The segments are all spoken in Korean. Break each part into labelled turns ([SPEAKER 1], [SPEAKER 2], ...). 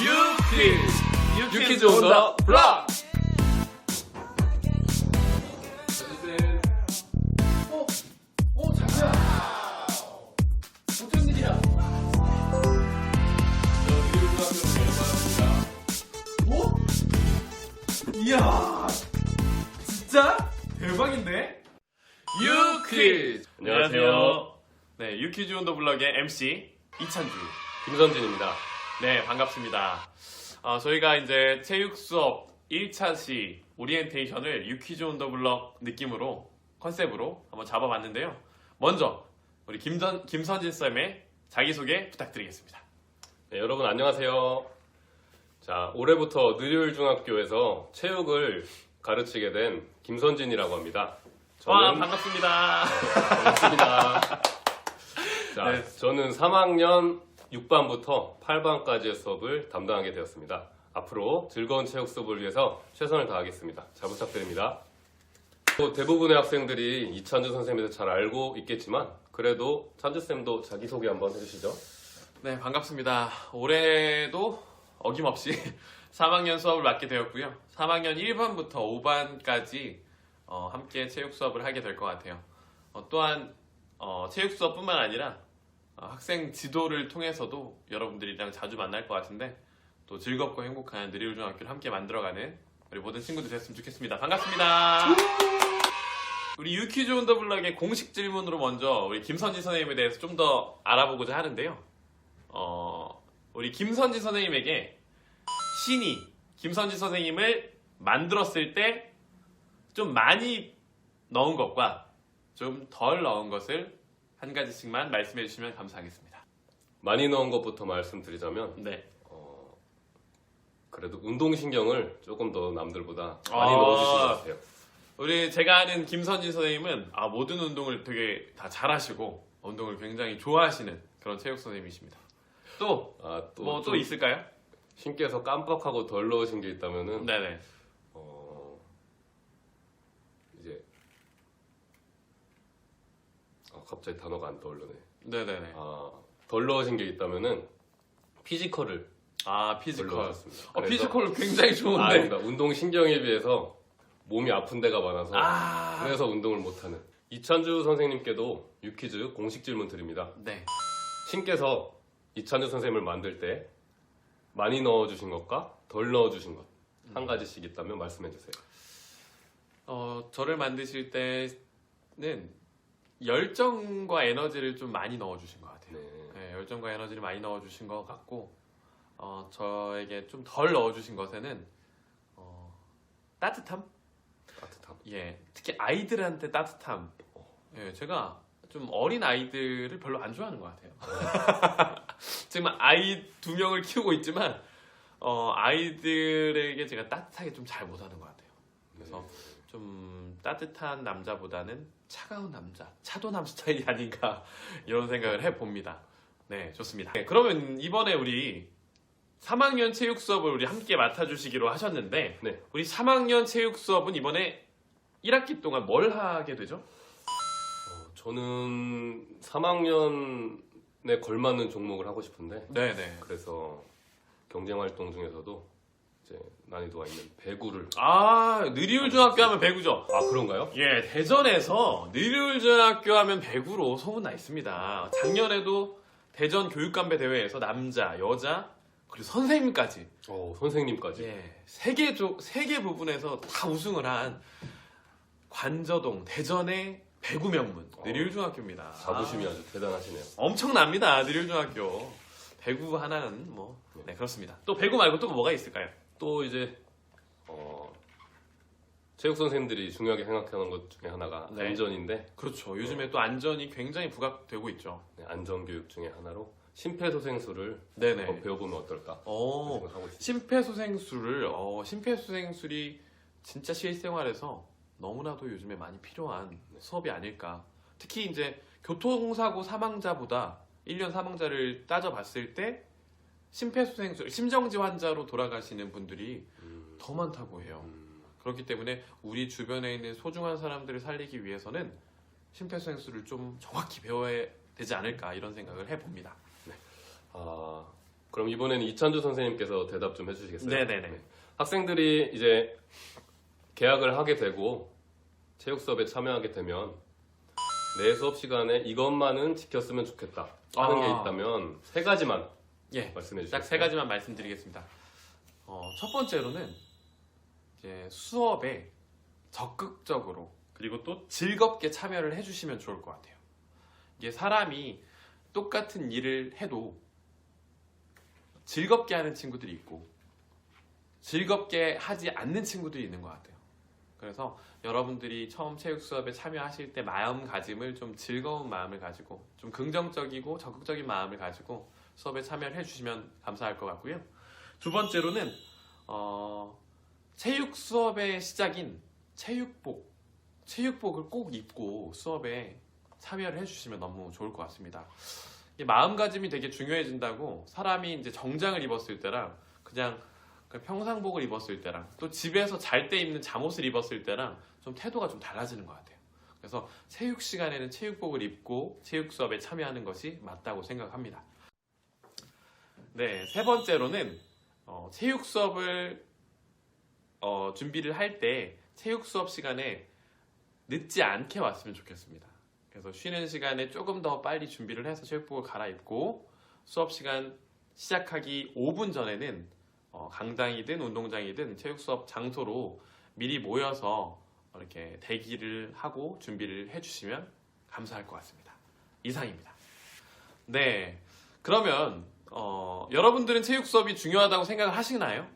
[SPEAKER 1] 유퀴즈
[SPEAKER 2] 유퀴즈 온더 블락!
[SPEAKER 1] 이야 진짜 대박인데 유퀴즈
[SPEAKER 2] 안녕하세요.
[SPEAKER 1] 네 유퀴즈 온더 블럭의 MC 이찬주
[SPEAKER 2] 김선진입니다.
[SPEAKER 1] 네, 반갑습니다. 어, 저희가 이제 체육 수업 1차 시 오리엔테이션을 유퀴즈 온 더 블럭 느낌으로 컨셉으로 한번 잡아봤는데요. 먼저 우리 김전, 김선진 쌤의 자기소개 부탁드리겠습니다.
[SPEAKER 2] 네, 여러분 안녕하세요. 자, 올해부터 느릴중학교에서 체육을 가르치게 된 김선진이라고 합니다.
[SPEAKER 1] 와,
[SPEAKER 2] 저는
[SPEAKER 1] 반갑습니다.
[SPEAKER 2] 반갑습니다. 자,
[SPEAKER 1] 네.
[SPEAKER 2] 저는 3학년 6반부터 8반까지의 수업을 담당하게 되었습니다. 앞으로 즐거운 체육 수업을 위해서 최선을 다하겠습니다. 잘 부탁드립니다. 또 대부분의 학생들이 이찬주 선생님에 대해서 잘 알고 있겠지만 그래도 찬주쌤도 자기소개 한번 해주시죠.
[SPEAKER 1] 네, 반갑습니다. 올해도 어김없이 3학년 수업을 맡게 되었고요. 3학년 1반부터 5반까지 어, 함께 체육 수업을 하게 될 것 같아요. 어, 또한 어, 체육 수업뿐만 아니라 어, 학생 지도를 통해서도 여러분들이랑 자주 만날 것 같은데 또 즐겁고 행복한 느리울중학교를 함께 만들어가는 우리 모든 친구들 됐으면 좋겠습니다. 반갑습니다. 우리 유퀴즈 온 더 블럭의 공식 질문으로 먼저 우리 김선지 선생님에 대해서 좀 더 알아보고자 하는데요. 어, 우리 김선지 선생님에게 신이 김선지 선생님을 만들었을 때 좀 많이 넣은 것과 좀 덜 넣은 것을 한 가지씩만 말씀해 주시면 감사하겠습니다.
[SPEAKER 2] 많이 넣은 것부터 말씀드리자면
[SPEAKER 1] 네.
[SPEAKER 2] 어, 그래도 운동신경을 조금 더 남들보다 많이
[SPEAKER 1] 아.
[SPEAKER 2] 넣어주신 것 같아요.
[SPEAKER 1] 우리 제가 아는 김선진 선생님은 아, 모든 운동을 되게 다 잘하시고 운동을 굉장히 좋아하시는 그런 체육 선생님이십니다. 또
[SPEAKER 2] 아, 또,
[SPEAKER 1] 뭐 또
[SPEAKER 2] 좀
[SPEAKER 1] 있을까요?
[SPEAKER 2] 신께서 깜빡하고 덜 넣으신 게 있다면은
[SPEAKER 1] 네네.
[SPEAKER 2] 어, 이제 아, 갑자기 단어가 안 떠오르네.
[SPEAKER 1] 네네네.
[SPEAKER 2] 아, 덜 넣으신 게 있다면은 피지컬을
[SPEAKER 1] 아
[SPEAKER 2] 덜
[SPEAKER 1] 피지컬.
[SPEAKER 2] 넣으셨습니다.
[SPEAKER 1] 어,
[SPEAKER 2] 그래서-
[SPEAKER 1] 피지컬 굉장히
[SPEAKER 2] 아,
[SPEAKER 1] 좋은데.
[SPEAKER 2] 아닙니다. 운동 신경에 비해서 몸이 아픈 데가 많아서
[SPEAKER 1] 아,
[SPEAKER 2] 그래서 운동을 못하는 이찬주 선생님께도 유퀴즈 공식 질문 드립니다.
[SPEAKER 1] 네.
[SPEAKER 2] 신께서 이찬주 선생님을 만들 때 많이 넣어주신 것과 덜 넣어주신 것 한 가지씩 있다면 말씀해 주세요.
[SPEAKER 1] 어, 저를 만드실 때는 열정과 에너지를 좀 많이 넣어주신 것 같아요.
[SPEAKER 2] 네.
[SPEAKER 1] 네, 열정과 에너지를 많이 넣어주신 것 같고, 어, 저에게 좀 덜 넣어주신 것에는 어, 따뜻함?
[SPEAKER 2] 따뜻함.
[SPEAKER 1] 예, 특히 아이들한테 따뜻함. 예, 제가 좀 어린 아이들을 별로 안 좋아하는 것 같아요. 지금 아이 두 명을 키우고 있지만 어, 아이들에게 제가 따뜻하게 좀 잘 못하는 것 같아요. 그래서 좀 따뜻한 남자보다는 차가운 남자, 차도남 스타일이 아닌가 이런 생각을 해봅니다. 네, 좋습니다. 네, 그러면 이번에 우리 3학년 체육 수업을 우리 함께 맡아주시기로 하셨는데
[SPEAKER 2] 네.
[SPEAKER 1] 우리 3학년 체육 수업은 이번에 1학기 동안 뭘 하게 되죠?
[SPEAKER 2] 어, 저는 3학년에 걸맞는 종목을 하고 싶은데
[SPEAKER 1] 네네.
[SPEAKER 2] 그래서 경쟁 활동 중에서도 이제 난이도가 있는 배구를
[SPEAKER 1] 아, 느리울 중학교 하면 배구죠.
[SPEAKER 2] 아 그런가요?
[SPEAKER 1] 예, 대전에서 느리울 중학교 하면 배구로 소문나 있습니다. 작년에도 대전 교육감배 대회에서 남자, 여자, 그리고 선생님까지
[SPEAKER 2] 어 선생님까지
[SPEAKER 1] 예, 세개 세개 부분에서 다 우승을 한 관저동 대전의 배구 명문
[SPEAKER 2] 어.
[SPEAKER 1] 느리울 중학교입니다.
[SPEAKER 2] 자부심이
[SPEAKER 1] 아,
[SPEAKER 2] 아주 대단하시네요.
[SPEAKER 1] 엄청납니다. 느리울 중학교. 배구 하나는 뭐 네, 그렇습니다. 또 배구 말고 또 뭐가 있을까요?
[SPEAKER 2] 또 이제 어, 체육 선생님들이 중요하게 생각하는 것 중에 하나가
[SPEAKER 1] 네.
[SPEAKER 2] 안전인데
[SPEAKER 1] 그렇죠. 요즘에 또 안전이 굉장히 부각되고 있죠.
[SPEAKER 2] 네, 안전 교육 중에 하나로 심폐소생술을
[SPEAKER 1] 네네.
[SPEAKER 2] 한번 배워보면 어떨까
[SPEAKER 1] 어,
[SPEAKER 2] 생각하고 있습니다.
[SPEAKER 1] 심폐소생술을 어, 심폐소생술이 진짜 실생활에서 너무나도 요즘에 많이 필요한 수업이 아닐까. 특히 이제 교통사고 사망자보다 1년 사망자를 따져봤을 때 심폐소생술, 심정지 환자로 돌아가시는 분들이
[SPEAKER 2] 음,
[SPEAKER 1] 더 많다고 해요.
[SPEAKER 2] 음,
[SPEAKER 1] 그렇기 때문에 우리 주변에 있는 소중한 사람들을 살리기 위해서는 심폐소생술을 좀 정확히 배워야 되지 않을까 이런 생각을 해봅니다.
[SPEAKER 2] 아, 그럼 이번에는 이찬주 선생님께서 대답 좀 해주시겠어요?
[SPEAKER 1] 네네 네.
[SPEAKER 2] 학생들이 이제 계약을 하게 되고 체육 수업에 참여하게 되면 내 수업 시간에 이것만은 지켰으면 좋겠다 하는
[SPEAKER 1] 아.
[SPEAKER 2] 게 있다면 세 가지만
[SPEAKER 1] 예,
[SPEAKER 2] 말씀해 주세요.
[SPEAKER 1] 딱 세 가지만 말씀드리겠습니다. 어, 첫 번째로는 이제 수업에 적극적으로 그리고 또 즐겁게 참여를 해주시면 좋을 것 같아요. 이게 사람이 똑같은 일을 해도 즐겁게 하는 친구들이 있고 즐겁게 하지 않는 친구들이 있는 것 같아요. 그래서 여러분들이 처음 체육 수업에 참여하실 때 마음가짐을 좀 즐거운 마음을 가지고 좀 긍정적이고 적극적인 마음을 가지고 수업에 참여를 해주시면 감사할 것 같고요. 두 번째로는 어, 체육 수업의 시작인 체육복, 체육복을 꼭 입고 수업에 참여를 해주시면 너무 좋을 것 같습니다. 이 마음가짐이 되게 중요해진다고 사람이 이제 정장을 입었을 때랑 그냥 그 평상복을 입었을 때랑 또 집에서 잘 때 입는 잠옷을 입었을 때랑 좀 태도가 좀 달라지는 것 같아요. 그래서 체육 시간에는 체육복을 입고 체육 수업에 참여하는 것이 맞다고 생각합니다. 네, 세 번째로는 어, 체육 수업을 어, 준비를 할 때 체육 수업 시간에 늦지 않게 왔으면 좋겠습니다. 그래서 쉬는 시간에 조금 더 빨리 준비를 해서 체육복을 갈아입고 수업 시간 시작하기 5분 전에는 어, 강당이든 운동장이든 체육 수업 장소로 미리 모여서 이렇게 대기를 하고 준비를 해주시면 감사할 것 같습니다. 이상입니다. 네, 그러면 어, 여러분들은 체육 수업이 중요하다고 생각을 하시나요?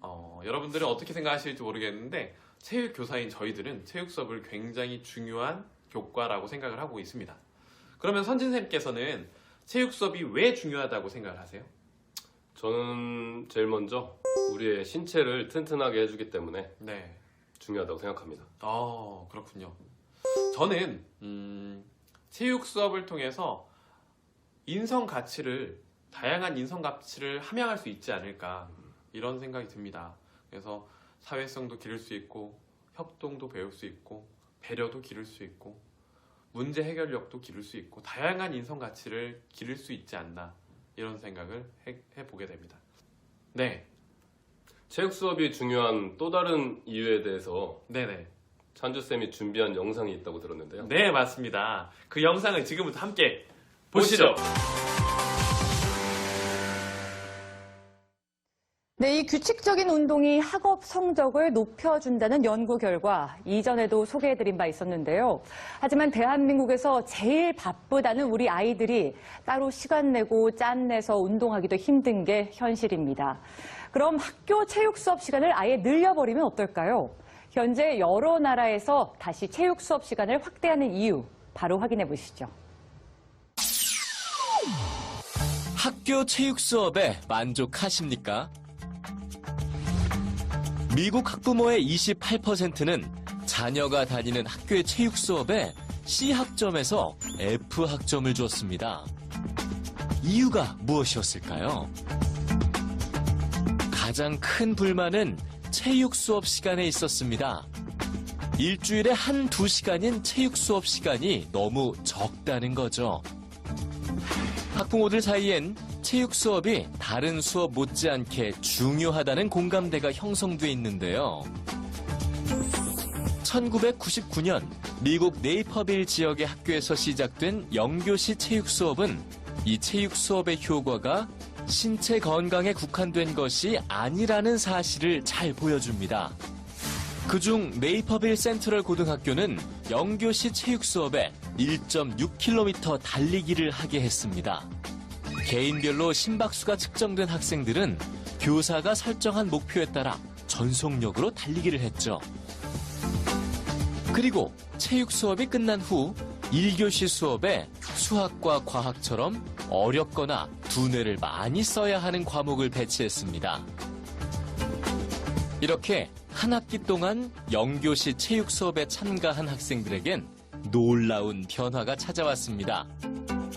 [SPEAKER 1] 어, 여러분들은 어떻게 생각하실지 모르겠는데 체육 교사인 저희들은 체육 수업을 굉장히 중요한 교과라고 생각을 하고 있습니다. 그러면 선진쌤께서는 체육 수업이 왜 중요하다고 생각을 하세요?
[SPEAKER 2] 저는 제일 먼저 우리의 신체를 튼튼하게 해주기 때문에
[SPEAKER 1] 네.
[SPEAKER 2] 중요하다고 생각합니다.
[SPEAKER 1] 어, 그렇군요. 저는 음, 체육 수업을 통해서 인성 가치를 다양한 인성 가치를 함양할 수 있지 않을까 이런 생각이 듭니다. 그래서 사회성도 기를 수 있고 협동도 배울 수 있고 배려도 기를 수 있고 문제 해결력도 기를 수 있고 다양한 인성 가치를 기를 수 있지 않나 이런 생각을 해, 해보게 됩니다. 네,
[SPEAKER 2] 체육 수업이 중요한 또 다른 이유에 대해서
[SPEAKER 1] 네네.
[SPEAKER 2] 찬주 쌤이 준비한 영상이 있다고 들었는데요.
[SPEAKER 1] 네, 맞습니다. 그 영상을 지금부터 함께 보시죠.
[SPEAKER 3] 네, 이 규칙적인 운동이 학업 성적을 높여준다는 연구 결과 이전에도 소개해드린 바 있었는데요. 하지만 대한민국에서 제일 바쁘다는 우리 아이들이 따로 시간 내고 짠 내서 운동하기도 힘든 게 현실입니다. 그럼 학교 체육 수업 시간을 아예 늘려버리면 어떨까요? 현재 여러 나라에서 다시 체육 수업 시간을 확대하는 이유 바로 확인해 보시죠.
[SPEAKER 4] 학교 체육 수업에 만족하십니까? 미국 학부모의 28%는 자녀가 다니는 학교의 체육 수업에 C 학점에서 F 학점을 줬습니다. 이유가 무엇이었을까요? 가장 큰 불만은 체육 수업 시간에 있었습니다. 일주일에 한 두 시간인 체육 수업 시간이 너무 적다는 거죠. 학부모들 사이엔 체육 수업이 다른 수업 못지않게 중요하다는 공감대가 형성돼 있는데요. 1999년 미국 네이퍼빌 지역의 학교에서 시작된 영교시 체육 수업은 이 체육 수업의 효과가 신체 건강에 국한된 것이 아니라는 사실을 잘 보여줍니다. 그중 네이퍼빌 센트럴 고등학교는 영교시 체육 수업에 1.6km 달리기를 하게 했습니다. 개인별로 심박수가 측정된 학생들은 교사가 설정한 목표에 따라 전속력으로 달리기를 했죠. 그리고 체육 수업이 끝난 후 1교시 수업에 수학과 과학처럼 어렵거나 두뇌를 많이 써야 하는 과목을 배치했습니다. 이렇게 한 학기 동안 영교시 체육 수업에 참가한 학생들에겐 놀라운 변화가 찾아왔습니다.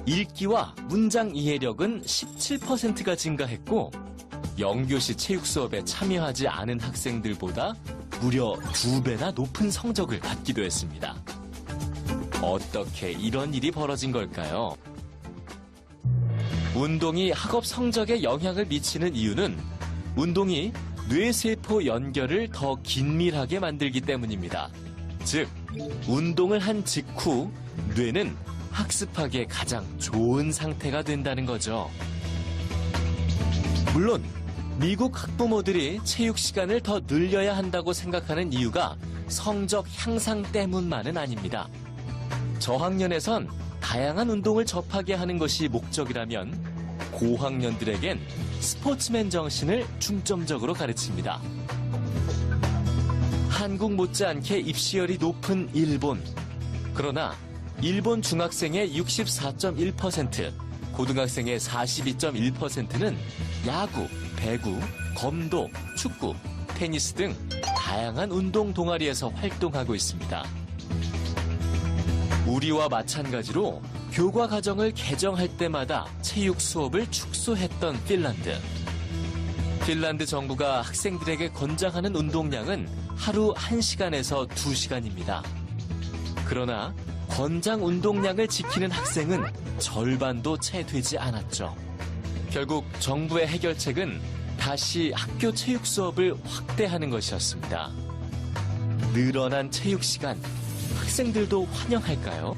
[SPEAKER 4] 읽기와 문장 이해력은 17%가 증가했고 영교시 체육 수업에 참여하지 않은 학생들보다 무려 두 배나 높은 성적을 받기도 했습니다. 어떻게 이런 일이 벌어진 걸까요? 운동이 학업 성적에 영향을 미치는 이유는 운동이 뇌세포 연결을 더 긴밀하게 만들기 때문입니다. 즉, 운동을 한 직후 뇌는 학습하기에 가장 좋은 상태가 된다는 거죠. 물론 미국 학부모들이 체육 시간을 더 늘려야 한다고 생각하는 이유가 성적 향상 때문만은 아닙니다. 저학년에선 다양한 운동을 접하게 하는 것이 목적이라면 고학년들에겐 스포츠맨 정신을 중점적으로 가르칩니다. 한국 못지않게 입시열이 높은 일본. 그러나 일본 중학생의 64.1%, 고등학생의 42.1%는 야구, 배구, 검도, 축구, 테니스 등 다양한 운동 동아리에서 활동하고 있습니다. 우리와 마찬가지로 교과 과정을 개정할 때마다 체육 수업을 축소했던 핀란드. 핀란드 정부가 학생들에게 권장하는 운동량은 하루 1시간에서 2시간입니다. 그러나 권장 운동량을 지키는 학생은 절반도 채 되지 않았죠. 결국 정부의 해결책은 다시 학교 체육 수업을 확대하는 것이었습니다. 늘어난 체육 시간, 학생들도 환영할까요?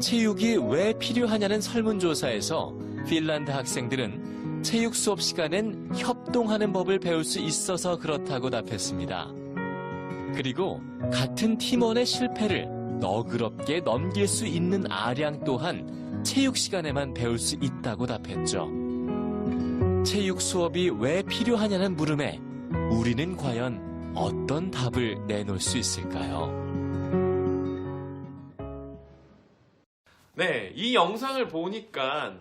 [SPEAKER 4] 체육이 왜 필요하냐는 설문조사에서 핀란드 학생들은 체육 수업 시간엔 협동하는 법을 배울 수 있어서 그렇다고 답했습니다. 그리고 같은 팀원의 실패를 너그럽게 넘길 수 있는 아량 또한 체육 시간에만 배울 수 있다고 답했죠. 체육 수업이 왜 필요하냐는 물음에 우리는 과연 어떤 답을 내놓을 수 있을까요?
[SPEAKER 1] 네, 이 영상을 보니까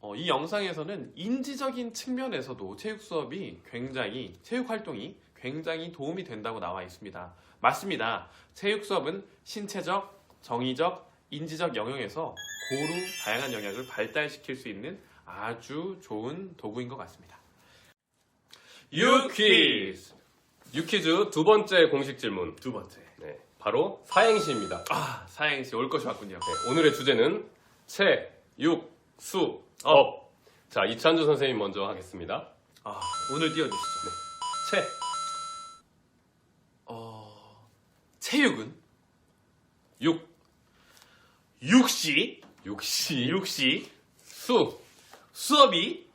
[SPEAKER 1] 어, 이 영상에서는 인지적인 측면에서도 체육 수업이 굉장히 체육 활동이 굉장히 도움이 된다고 나와 있습니다. 맞습니다. 체육 수업은 신체적, 정의적, 인지적 영역에서 고루 다양한 영역을 발달시킬 수 있는 아주 좋은 도구인 것 같습니다.
[SPEAKER 2] 유퀴즈! 유퀴즈 두 번째 공식 질문.
[SPEAKER 1] 두 번째.
[SPEAKER 2] 네, 바로 사행시입니다.
[SPEAKER 1] 아, 사행시 올 것이 왔군요.
[SPEAKER 2] 네, 오늘의 주제는 체, 육, 수, 업. 자, 이찬주 선생님 먼저 하겠습니다.
[SPEAKER 1] 아, 오늘 띄워주시죠.
[SPEAKER 2] 체,
[SPEAKER 1] 체육은
[SPEAKER 2] 육,
[SPEAKER 1] 육시,
[SPEAKER 2] 육시,
[SPEAKER 1] 육시,
[SPEAKER 2] 수,
[SPEAKER 1] 수업이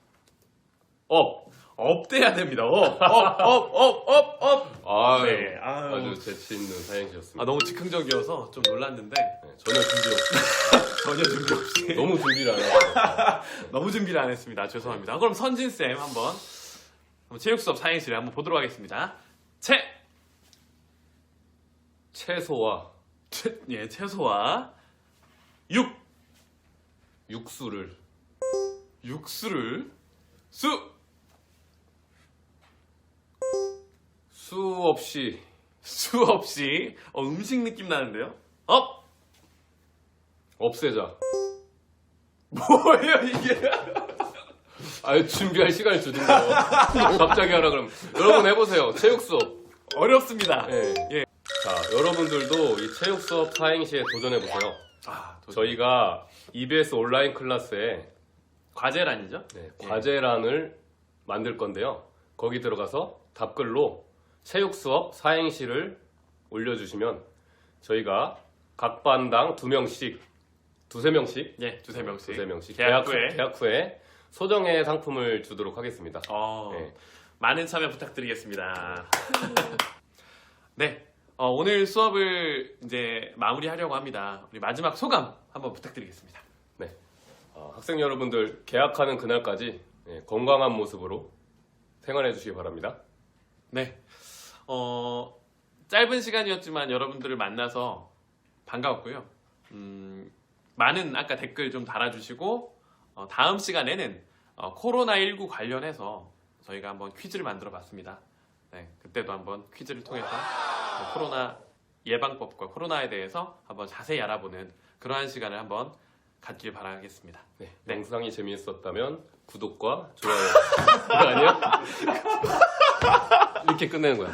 [SPEAKER 2] 업.
[SPEAKER 1] 업돼야 됩니다. 업, 업, 업, 업, 업, 업.
[SPEAKER 2] 아,
[SPEAKER 1] 네, 아유.
[SPEAKER 2] 아주 재치 있는 사행시였습니다.
[SPEAKER 1] 아, 너무 즉흥적이어서 좀 놀랐는데
[SPEAKER 2] 네, 전혀 준비 없이
[SPEAKER 1] 전혀 준비 없이
[SPEAKER 2] 너무 준비를 안 했어요.
[SPEAKER 1] 너무 준비를 안 했습니다. 죄송합니다. 그럼 선진 쌤 한번 한번 체육 수업 사행시를 한번 보도록 하겠습니다. 채,
[SPEAKER 2] 채소와
[SPEAKER 1] 채, 예, 채소와 육,
[SPEAKER 2] 육수를
[SPEAKER 1] 육수를 수,
[SPEAKER 2] 수 없이
[SPEAKER 1] 수 없이 어, 음식 느낌 나는데요. 업,
[SPEAKER 2] 없애자.
[SPEAKER 1] 뭐예요 이게?
[SPEAKER 2] 아 준비할 시간을 주든가요. 갑자기 하라 그러면 여러분 해보세요. 체육 수업.
[SPEAKER 1] 어렵습니다.
[SPEAKER 2] 네.
[SPEAKER 1] 예.
[SPEAKER 2] 자 여러분들도 이 체육 수업 사행시에 도전해 보세요.
[SPEAKER 1] 아, 도-
[SPEAKER 2] 저희가 EBS 온라인 클래스에
[SPEAKER 1] 과제란이죠?
[SPEAKER 2] 네,
[SPEAKER 1] 예.
[SPEAKER 2] 과제란을 만들 건데요. 거기 들어가서 답글로 체육 수업 사행시를 올려주시면 저희가 각 반당 두 명씩 두세 명씩
[SPEAKER 1] 예, 두세 명씩.
[SPEAKER 2] 두세 명씩
[SPEAKER 1] 계약
[SPEAKER 2] 계약,
[SPEAKER 1] 후에.
[SPEAKER 2] 후, 계약 후에 소정의 상품을 주도록 하겠습니다.
[SPEAKER 1] 어,
[SPEAKER 2] 네.
[SPEAKER 1] 많은 참여 부탁드리겠습니다. 네, 어, 오늘 수업을 이제 마무리하려고 합니다. 우리 마지막 소감 한번 부탁드리겠습니다.
[SPEAKER 2] 어, 학생 여러분들 개학하는 그날까지 예, 건강한 모습으로 생활해 주시기 바랍니다.
[SPEAKER 1] 네, 어, 짧은 시간이었지만 여러분들을 만나서 반가웠고요. 음, 많은 아까 댓글 좀 달아주시고 어, 다음 시간에는 어, 코로나19 관련해서 저희가 한번 퀴즈를 만들어 봤습니다. 네, 그때도 한번 퀴즈를 통해서 어, 코로나 예방법과 코로나에 대해서 한번 자세히 알아보는 그러한 시간을 한번 갖길 바라겠습니다.
[SPEAKER 2] 네,
[SPEAKER 1] 네.
[SPEAKER 2] 영상이 재미있었다면 구독과 좋아요. 이거 아니야? 이렇게 끝내는 거야.